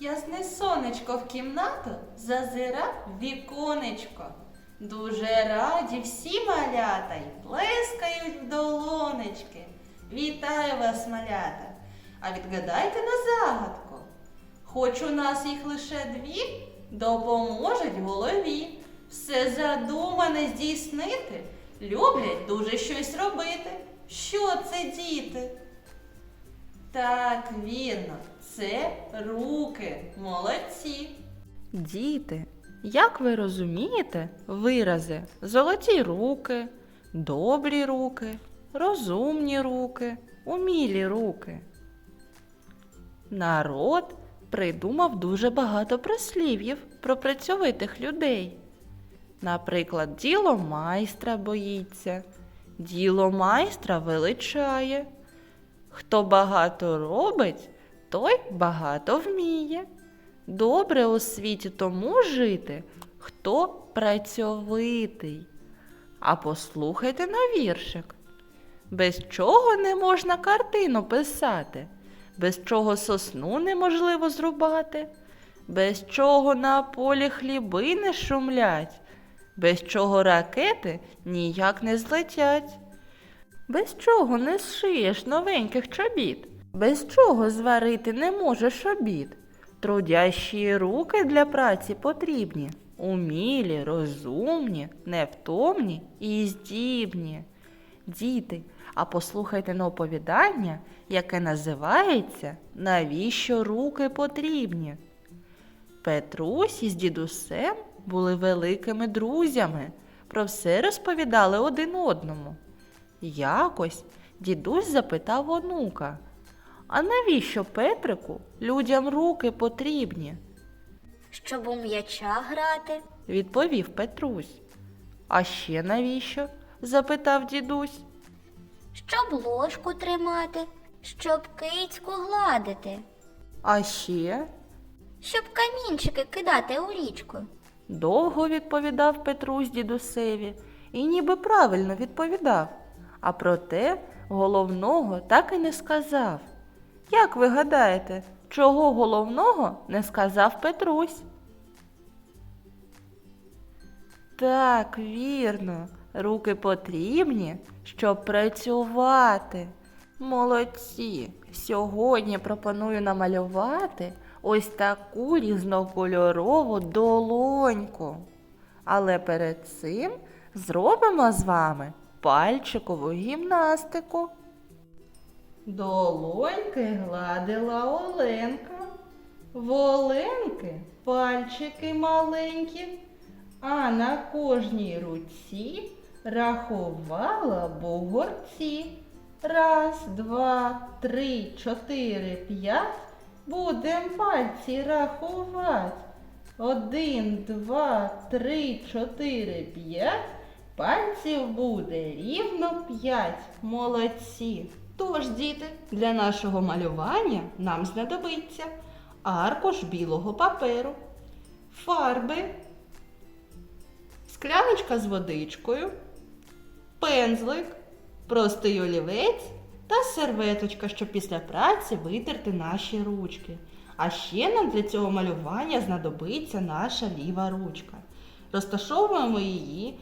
Ясне сонечко в кімнату зазира в віконечко. Дуже раді всі малята й плескають в долонечки. Вітаю вас, малята! А відгадайте на загадку. Хоч у нас їх лише дві, допоможуть голові. Все задумане здійснити, люблять дуже щось робити. Що це, діти? Так, вірно, це руки. Молодці. Діти, як ви розумієте вирази золоті руки, добрі руки, розумні руки, умілі руки? Народ придумав дуже багато прислів'їв про працьовитих людей. Наприклад, діло майстра боїться, діло майстра величає. Хто багато робить, той багато вміє. Добре у світі тому жити, хто працьовитий. А послухайте на віршик. Без чого не можна картину писати, без чого сосну неможливо зрубати, без чого на полі хліби не шумлять, без чого ракети ніяк не злетять. Без чого не зшиєш новеньких чобіт, без чого зварити не можеш обід. Трудящі руки для праці потрібні, умілі, розумні, невтомні і здібні. Діти, а послухайте на оповідання, яке називається Навіщо руки потрібні? Петрусь із дідусем були великими друзями, про все розповідали один одному. Якось дідусь запитав онука, а навіщо Петрику людям руки потрібні? Щоб у м'яча грати, відповів Петрусь. А ще навіщо? запитав дідусь. щоб ложку тримати, щоб кицьку гладити, А ще щоб камінчики кидати у річку. довго відповідав Петрусь дідусеві і ніби правильно відповідав, а проте головного так і не сказав. Як ви гадаєте, чого головного не сказав Петрусь? Так, вірно, руки потрібні, щоб працювати. Молодці! Сьогодні пропоную намалювати ось таку різнокольорову долоньку. Але перед цим зробимо з вами пальчикову гімнастику. Долоньки гладила Оленка. В Оленки пальчики маленькі, а на кожній руці рахувала бугорці. Раз, два, три, чотири, п'ять. Будем пальці рахувати. Один, два, три, чотири, п'ять. Пальців буде рівно п'ять. Молодці. Тож, діти, для нашого малювання нам знадобиться аркуш білого паперу, фарби, скляночка з водичкою, пензлик, простий олівець та серветочка, щоб після праці витерти наші ручки. А ще нам для цього малювання знадобиться наша ліва ручка. Розташовуємо її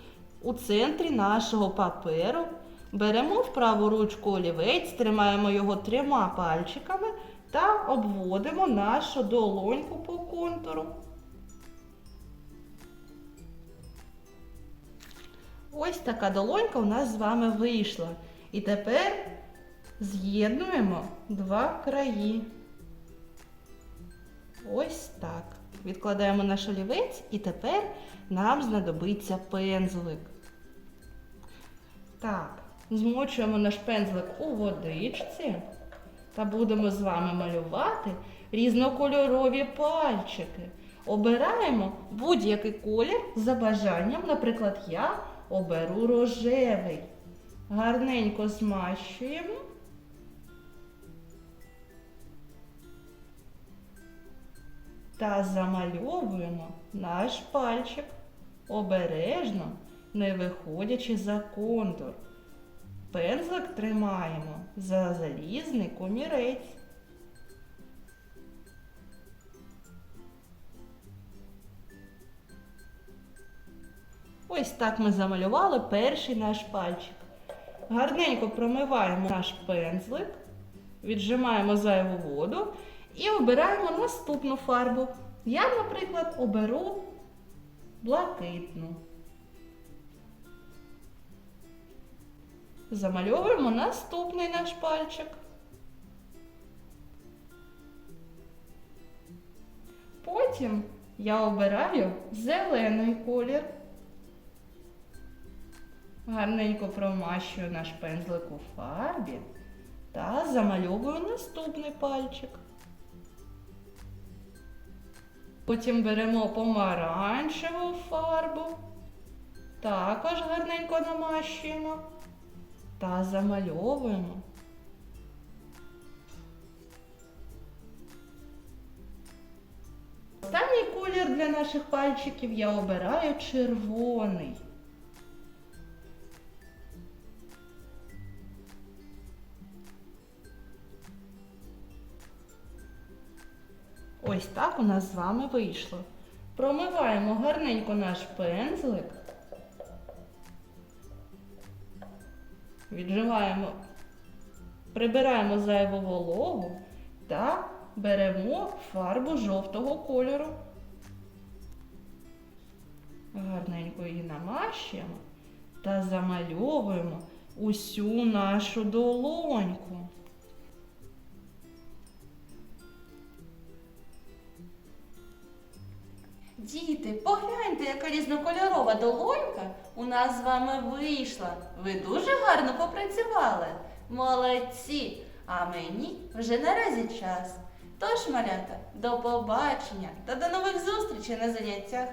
у центрі нашого паперу. Беремо в праву ручку олівець, тримаємо його трьома пальчиками та обводимо нашу долоньку по контуру. Ось така долонька у нас з вами вийшла. І тепер з'єднуємо два краї. Ось так. Відкладаємо наш олівець і тепер нам знадобиться пензлик. Так, змочуємо наш пензлик у водичці та будемо з вами малювати різнокольорові пальчики. Обираємо будь-який колір за бажанням. Наприклад, я оберу рожевий. Гарненько змащуємо. Та замальовуємо наш пальчик обережно, не виходячи за контур. Пензлик тримаємо за залізний комірець. Ось так ми замалювали перший наш пальчик. Гарненько промиваємо наш пензлик, віджимаємо зайву воду і обираємо наступну фарбу. Я, наприклад, оберу блакитну. Замальовуємо наступний наш пальчик. Потім я обираю зелений колір. Гарненько промащую наш пензлик у фарбі та замальовую наступний пальчик. Потім беремо помаранчеву фарбу, також гарненько намащуємо та замальовуємо. Останній колір для наших пальчиків я обираю червоний. Ось так у нас з вами вийшло. Промиваємо гарненько наш пензлик. Віджимаємо, прибираємо зайву вологу та беремо фарбу жовтого кольору. Гарненько її намащуємо та замальовуємо усю нашу долоньку. Діти, погляньте, яка різнокольорова долонька у нас з вами вийшла. Ви дуже гарно попрацювали. Молодці! А мені вже наразі час. Тож, малята, до побачення та до нових зустрічей на заняттях.